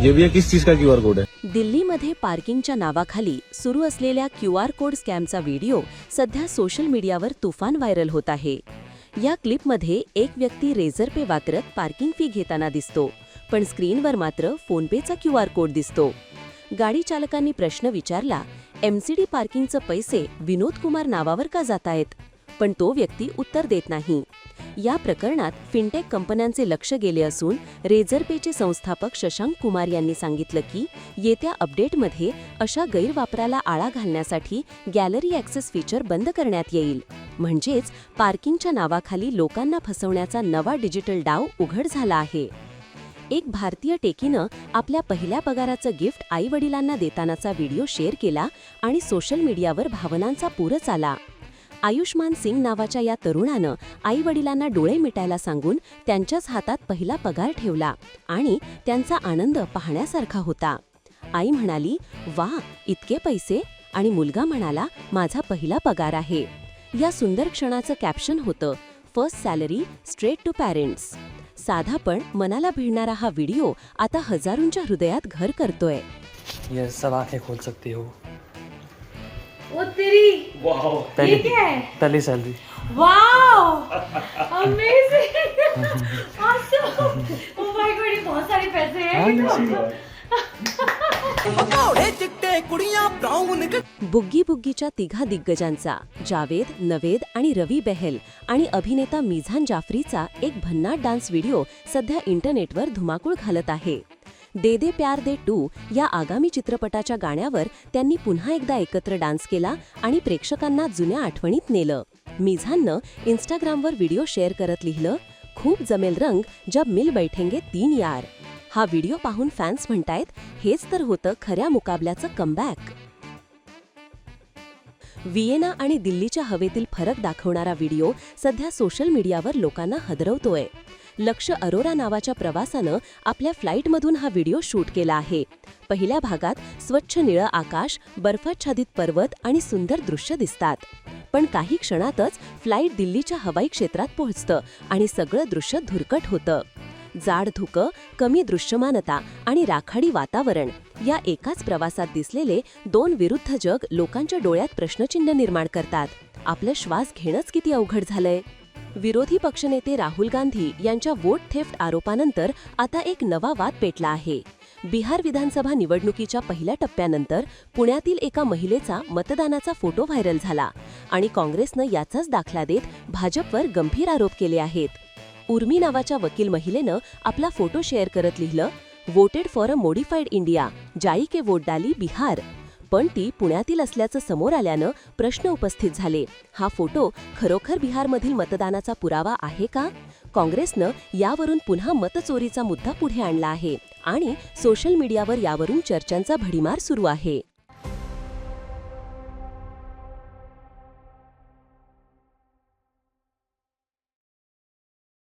ये भी है किस चीज का क्यू आर कोड है? दिल्लीमध्ये पार्किंगच्या नावाखाली सुरू असलेल्या क्यू आर कोड स्कॅमचा व्हिडिओ सध्या सोशल मीडियावर तुफान व्हायरल होत आहे. या क्लिपमध्ये एक व्यक्ती रेझर पे वापरत पार्किंग फी घेताना दिसतो पण स्क्रीनवर मात्र फोनपेचा क्यू आर कोड दिसतो. गाडी चालकांनी प्रश्न विचारला एमसीडी पार्किंगचं पैसे विनोद कुमार नावावर का जात आहेत पण तो व्यक्ती उत्तर देत नाही. या प्रकरणात फिनटेक कंपन्यांचे लक्ष गेले असून रेझर पेचे संस्थापक शशांक कुमार यांनी सांगितलं की येत्या अपडेटमध्ये अशा गैरवापराला आळा घालण्यासाठी गॅलरी ॲक्सेस फीचर बंद करण्यात येईल. म्हणजेच पार्किंगच्या नावाखाली लोकांना फसवण्याचा नवा डिजिटल डाव उघड झाला आहे. एक भारतीय टेकीनं आपल्या पहिल्या पगाराचं गिफ्ट आई वडिलांना देतानाचा व्हिडिओ शेअर केला आणि सोशल मीडियावर भावनांचा पूरच आला. आयुष्मान सिंग नावाच्या या तरुणानं आई वडिलांना डोळे मिटायला सांगून त्यांच्याच हातात पहिला पगार ठेवला आणि त्यांचा आनंद पाहण्यासारखा होता. आई म्हणाली वा इतके पैसे? आणि मुलगा म्हणाला माझा पहिला पगार आहे. या सुंदर क्षणाचं कॅप्शन होतं first salary straight to parents साधा पण मनाला भिडणारा हा व्हिडिओ आता हजारोंच्या हृदयात घर करतोय. ये सब आंखें खोल सकती हो. ओ तेरी। ये क्या है? पहली salary. Wow! Amazing awesome! Oh my god ये बहुत सारे पैसे हैं बुग्गी बुग्गीच्या तिघा दिग्गजांचा जावेद नवेद आणि रवी बेहल आणि अभिनेता मिझान जाफरीचा एक भन्नाट डान्स व्हिडिओ सध्या इंटरनेटवर धुमाकूळ घालत आहे. दे दे प्यार दे टू या आगामी चित्रपटाच्या गाण्यावर त्यांनी पुन्हा एकदा एकत्र डान्स केला आणि प्रेक्षकांना जुन्या आठवणीत नेलं. मिझाननं इन्स्टाग्रामवर व्हिडिओ शेअर करत लिहिलं खूप जमेल रंग जब मिल बैठेंगे तीन यार. हा व्हिडिओ पाहून फॅन्स म्हणतायत हेच तर होतं खऱ्या मुकाबल्याचं कमबॅक. व्हिएना आणि दिल्लीच्या हवेतील फरक दाखवणारा व्हिडिओ सध्या सोशल मीडियावर लोकांना हदरवतोय. लक्ष अरोरा नावाच्या प्रवासानं आपल्या फ्लाईटमधून हा व्हिडिओ शूट केला आहे. पहिल्या भागात स्वच्छ निळं आकाश बर्फाच्छादित पर्वत आणि सुंदर दृश्य दिसतात. पण काही क्षणातच फ्लाईट दिल्लीच्या हवाई क्षेत्रात पोहोचतं आणि सगळं दृश्य धुरकट होतं. जाड धुकं कमी दृश्यमानता आणि राखाडी वातावरण या एकाच प्रवासात दिसलेले दोन विरुद्ध जग लोकांच्या डोळ्यात प्रश्नचिन्ह निर्माण करतात. आपलं श्वास घेणंच किती अवघड झालंय. विरोधी पक्षनेते राहुल गांधी यांच्या वोट थेफ्ट आरोपानंतर आता एक नवा वाद पेटला आहे. बिहार विधानसभा निवडणुकीच्या पहिल्या टप्प्यानंतर पुण्यातील एका महिलेचा मतदानाचा फोटो व्हायरल झाला आणि काँग्रेसनं याचाच दाखला देत भाजपवर गंभीर आरोप केले आहेत. उर्मी नावाच्या वकील महिलेनं आपला फोटो शेअर करत लिहिलं voted for a modified India जाई के वोट डाली बिहार. पण ती पुण्यातील असल्याचं समोर आल्यानं प्रश्न उपस्थित झाले. हा फोटो खरोखर बिहारमधील मतदानाचा पुरावा आहे का? काँग्रेसनं यावरून पुन्हा मतचोरीचा मुद्दा पुढे आणला आहे आणि सोशल मीडियावर यावरून चर्चांचा भडीमार सुरू आहे.